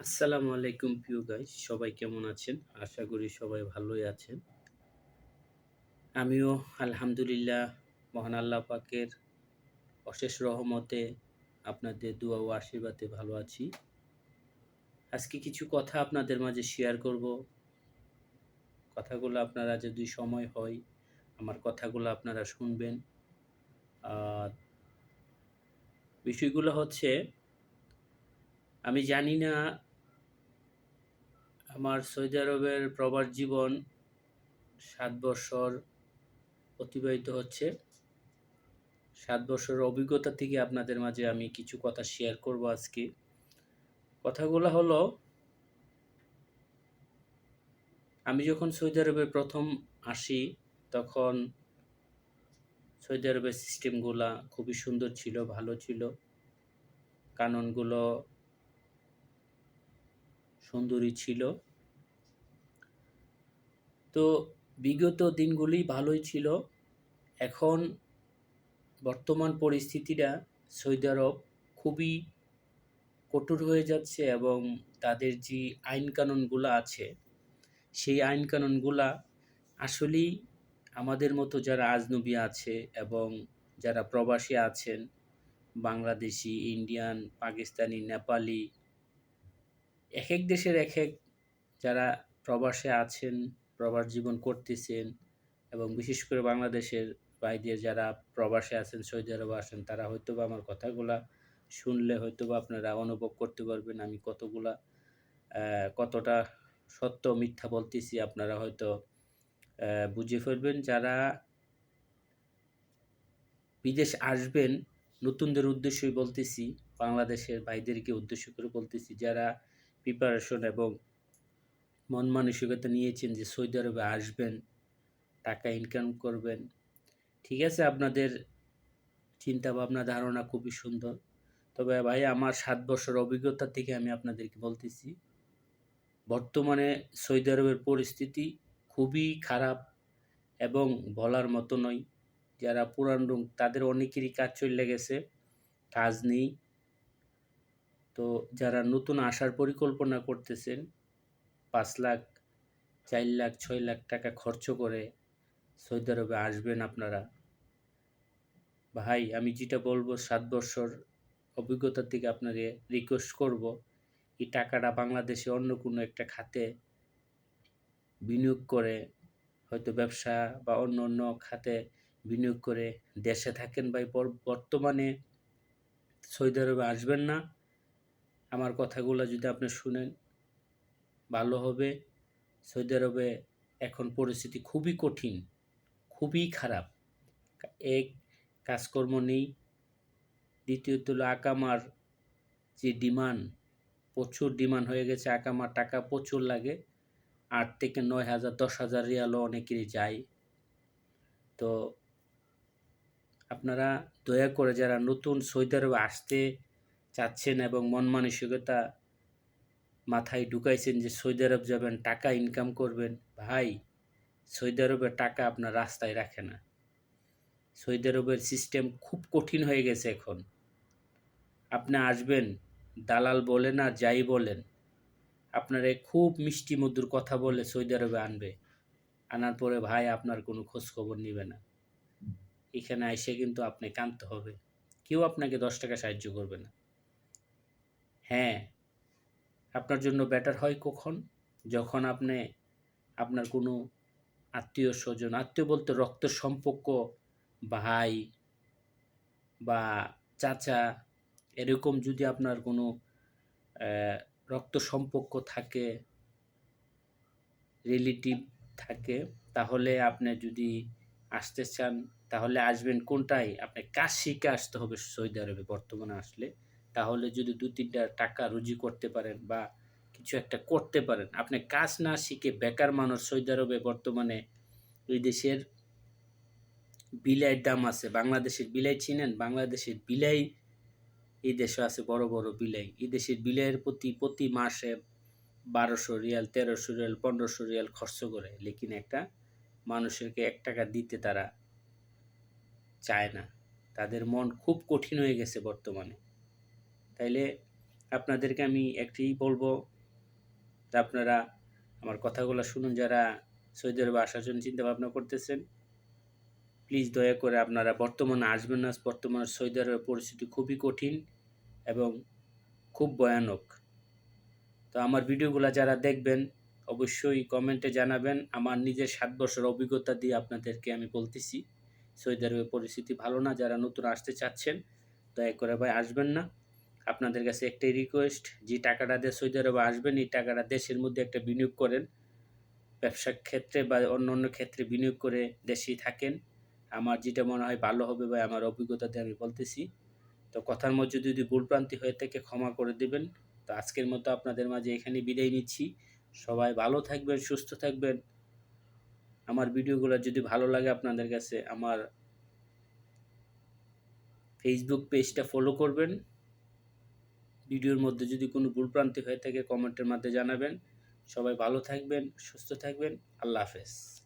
আসসালামু আলাইকুম প্রিয় গাইস সবাই কেমন আছেন? আশা করি সবাই ভালোই আছেন। আমিও আলহামদুলিল্লাহ, মহান আল্লাহ পাকের অশেষ রহমতে আপনাদের দোয়া ও আশীর্বাদে ভালো আছি। আজকে কিছু কথা আপনাদের মাঝে শেয়ার করব। কথাগুলো আপনারা যদি সময় হয়, আমার কথাগুলো আপনারা শুনবেন। আর বিষয়গুলো হচ্ছে, আমি জানি না আমার সৌদি আরবের প্রবাস জীবন সাত বছর অতিবাহিত হচ্ছে। সাত বছরের অভিজ্ঞতা থেকে আপনাদের মাঝে আমি কিছু কথা শেয়ার করব আজকে। কথাগুলো হলো, আমি যখন সৌদি আরবে প্রথম আসি, তখন সৌদি আরবের সিস্টেমগুলা খুবই সুন্দর ছিল, ভালো ছিল। কানুনগুলো সুন্দরী ছিল। তো বিগত দিনগুলি ভালোই ছিল। এখন বর্তমান পরিস্থিতিটা সৌদি আরব খুবই কঠোর হয়ে যাচ্ছে এবং তাদের যে আইন কানুনগুলো আছে, সেই আইন কানুনগুলা আসলেই আমাদের মতো যারা আজনবী আছে এবং যারা প্রবাসী আছেন, বাংলাদেশি, ইন্ডিয়ান, পাকিস্তানি, নেপালি এক এক দেশের এক এক যারা প্রবাসে আছেন, প্রবাস জীবন করতেছেন এবং বিশেষ করে বাংলাদেশের বাইরে যারা প্রবাসে আছেন, সৌদি আরবে আসেন তারা হয়তো বা আমার কথাগুলা শুনলে হয়তো বা আপনারা অনুভব করতে পারবেন আমি কতগুলা কতটা সত্য মিথ্যা বলতেছি আপনারা হয়তো বুঝে ফেলবেন। যারা বিদেশ আসবেন, নতুনদের উদ্দেশ্যই বলতেছি, বাংলাদেশের ভাইদেরকে উদ্দেশ্য করে বলতেছি, যারা প্রিপারেশন এবং মন মানসিকতা নিয়েছেন যে সৌদি আরবে আসবেন, টাকা ইনকাম করবেন। ঠিক আছে, আপনাদের চিন্তা ভাবনা ধারণা খুবই সুন্দর। তবে ভাই, আমার সাত বছর অভিজ্ঞতা থেকে আমি আপনাদেরকে বলতেছি, বর্তমানে সৌদি আরবের পরিস্থিতি খুবই খারাপ এবং বলার মতো নয়। যারা পুরান রুম, তাদের অনেকেরই কাজ চলে গেছে, কাজ নেই। তো যারা নতুন আসার পরিকল্পনা করতেছেন, পাঁচ লাখ, চার লাখ, ছয় লাখ টাকা খরচ করে সৌদি আরবে আসবেন আপনারা। ভাই, আমি যেটা বলব, সাত বছর অভিজ্ঞতা থেকে আপনাকে রিকোয়েস্ট করব এই টাকাটা বাংলাদেশে অন্য কোনো একটা খাতে বিনিয়োগ করে, হয়তো ব্যবসা বা অন্য অন্য খাতে বিনিয়োগ করে দেশে থাকেন ভাই। বর্তমানে সৌদি আরবে আসবেন না। আমার কথাগুলো যদি আপনি শুনেন, ভালো হবে। সৌদি আরবে এখন পরিস্থিতি খুবই কঠিন, খুবই খারাপ। এক কাজকর্ম নেই। দ্বিতীয়ত হলো আকামার যে ডিমান্ড, প্রচুর ডিমান্ড হয়ে গেছে, আকামার টাকা প্রচুর লাগে। আট থেকে নয় হাজার, দশ হাজার রিয়ালও অনেকেরই যায়। তো আপনারা দয়া করে যারা নতুন সৌদি আরবে আসতে চাচ্ছেন এবং মন মানসিকতা মাথায় ঢুকাইছেন যে সৌদি আরব যাবেন, টাকা ইনকাম করবেন। ভাই, সৌদি আরবের টাকা আপনার রাস্তায় রাখে না। সৌদি আরবের সিস্টেম খুব কঠিন হয়ে গেছে এখন। আপনি আসবেন, দালাল বলেন আর যাই বলেন। আপনারে খুব মিষ্টি মধুর কথা বলে সৌদি আরবে আনবে। আনার পরে ভাই আপনার কোনো খোঁজ খবর নিবে না। এখানে এসে কিন্তু আপনি কানতে হবে। কেউ আপনাকে দশ টাকা সাহায্য করবে না। হ্যাঁ আপনার জন্য বেটার হয় কখন? যখন আপনি আপনার কোনো আত্মীয় স্বজন, আত্মীয় বলতে রক্ত সম্পর্ক, ভাই বা চাচা, এরকম যদি আপনার কোনো রক্ত সম্পর্ক থাকে রিলেটিভ থাকে, তাহলে আপনি যদি আসতে চান, তাহলে আসবেন কোনটাই আপনি কাজ শিখে আসতে হবে সৌদি আরবে বর্তমানে আসলে? তাহলে যদি দু তিনটা টাকা রুজি করতে পারেন বা কিছু একটা করতে পারেন, আপনি কাজ না শিখে বেকার মানুষ সৌদি আরবে বর্তমানে ওই দেশের বিলাইয়ের দাম আছে, বাংলাদেশের বিলাই চিনেন? বাংলাদেশের বিলাই এই দেশে আছে বড় বড় বিলাই। এই দেশের বিলাইয়ের প্রতি প্রতি মাসে বারোশো রিয়াল, তেরোশো রিয়াল, পনেরোশো রিয়াল খরচ করে। লেকিন একটা মানুষেরকে এক টাকা দিতে তারা চায় না। তাদের মন খুব কঠিন হয়ে গেছে বর্তমানে। তাইলে আপনাদেরকে আমি একটাই বলব তা আপনারা আমার কথাগুলো শুনুন, যারা সৌদি আরবে আসার জন্য চিন্তা ভাবনা করতেছেন প্লিজ দয়া করে আপনারা বর্তমানে আসবেন না। বর্তমানে সৌদি আরবের পরিস্থিতি খুবই কঠিন এবং খুব ভয়ানক। তো আমার ভিডিওগুলো যারা দেখবেন, অবশ্যই কমেন্টে জানাবেন। আমার নিজের সাত বছর অভিজ্ঞতা দিয়ে আপনাদেরকে আমি বলতেছি, সৌদি আরবের পরিস্থিতি ভালো না, যারা নতুন আসতে চাচ্ছেন, দয়া করে ভাই আসবেন না। আপনাদের কাছে একটাই রিকোয়েস্ট যে টাকাটা দিয়ে সৌদি আরবে আসবেন, এই টাকাটা দেশের মধ্যে একটা বিনিয়োগ করেন। ব্যবসার ক্ষেত্রে বা অন্য অন্য ক্ষেত্রে বিনিয়োগ করে দেশেই থাকেন। আমার যেটা মনে হয় ভালো হবে বা আমার অভিজ্ঞতাতে আমি বলতেছি। তো কথার মধ্যে যদি ভুলপ্রান্তি হয়ে থাকে, ক্ষমা করে দেবেন। তো আজকের মতো আপনাদের মাঝে এখানে বিদায় নিচ্ছি। সবাই ভালো থাকবেন, সুস্থ থাকবেন। আমার ভিডিওগুলো যদি ভালো লাগে আপনাদের কাছে, আমার ফেসবুক পেজটা ফলো করবেন। ভিডিওর মধ্যে যদি কোনো ভুলপ্রান্তি হয়ে থাকে কমেন্টের মাধ্যমে জানাবেন। সবাই ভালো থাকবেন, সুস্থ থাকবেন। আল্লাহ হাফেজ।